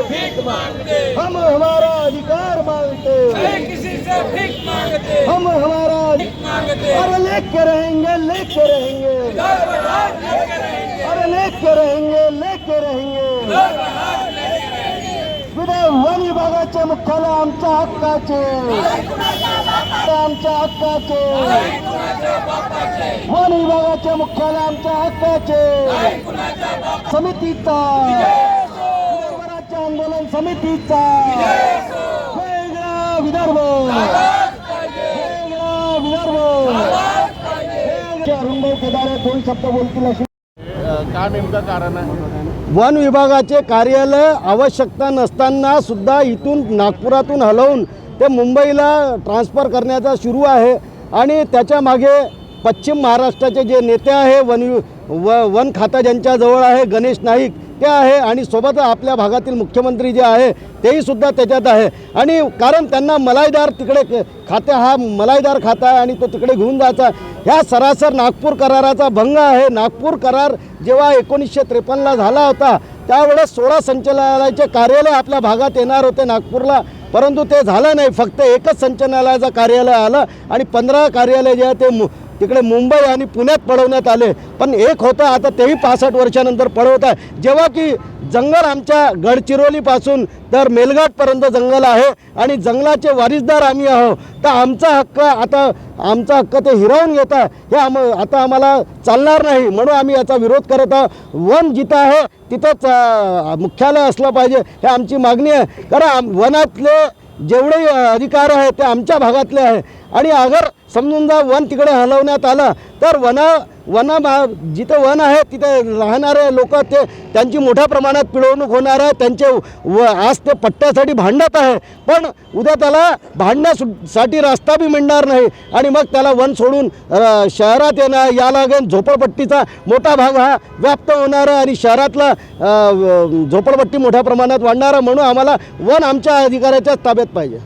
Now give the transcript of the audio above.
हम हमारा अधिकार मांगते। किसी से भीख मांगते। हम हमारा मांगते। अरे लेके रहेंगे लेके रहेंगे। अरे लेके रहेंगे। लेके रहेंगे वन विभागाचे मुख्यालय आमच्या हक्काचे आमच्या हक्काचे वन विभागाचे मुख्यालय आमच्या हक्काचे समितीचा आंदोलन समितीचा वेगळा विदर्भ. वेगळा विदर्भ. अरुणभाऊ केदारे दोन शब्द बोलतील काय नेमकं कारण आहे? वन विभागाचे कार्यालय आवश्यकता नसताना सुद्धा इथून नागपुरातून हलवून ते मुंबईला ट्रान्सफर करण्याचा सुरू आहे. आणि त्याच्यामागे पश्चिम महाराष्ट्राचे जे नेते आहे वन वि- व वन खाता ज्यांच्याजवळ आहे गणेश नाईक ते आहे आणि सोबत आपल्या भागातील मुख्यमंत्री जे आहे तेही सुद्धा त्याच्यात आहे. आणि कारण त्यांना मलाईदार तिकडे क- खाते हा मलाईदार खाता आहे आणि तो तिकडे घेऊन जायचा ह्या सरासर नागपूर कराराचा भंग आहे. नागपूर करार जेव्हा एकोणीसशे त्रेपन्नला झाला होता त्यावेळेस सोळा संचालनालयाचे कार्यालय आपल्या भागात येणार होते नागपूरला. परंतु ते झालं नाही. फक्त एकच संचालनालयाचं कार्यालय आलं आणि पंधरा कार्यालय जे आहे ते मु तिकडे मुंबई आणि पुण्यात पळवण्यात आले. पण एक होतं आता तेही पासष्ट वर्षानंतर पळवत आहे. जेव्हा की जंगल आमच्या गडचिरोलीपासून तर मेलघाटपर्यंत जंगल आहे आणि जंगलाचे वारिसदार आम्ही आहो तर आमचा हक्क आता आमचा हक्क ते हिरावून घेत आहे. हे आम आता आम्हाला चालणार नाही म्हणून आम्ही याचा विरोध करत आहोत. वन जिथं आहे तिथंच मुख्यालय असलं पाहिजे हे आमची मागणी आहे. कारण आम- वनातले जेवढे अधिकार आहे ते आमच्या भागातले आहे. आणि अगर समजून जा वन तिकडे हलवण्यात आलं. तर वना वन जिथं वन आहे तिथे राहणारे लोक ते त्यांची मोठ्या प्रमाणात पिळवणूक होणार आहे. त्यांचे व आज ते पट्ट्यासाठी भांडत आहे. पण उद्या त्याला भांडण्यासाठी रस्ता बी मिळणार नाही. आणि मग त्याला वन सोडून शहरात येणं या लागेल. झोपडपट्टीचा मोठा भाग हा व्याप्त होणार आहे आणि शहरातला झोपडपट्टी मोठ्या प्रमाणात वाढणार आहे. म्हणून आम्हाला वन आमच्या अधिकाऱ्याच्याच ताब्यात पाहिजे.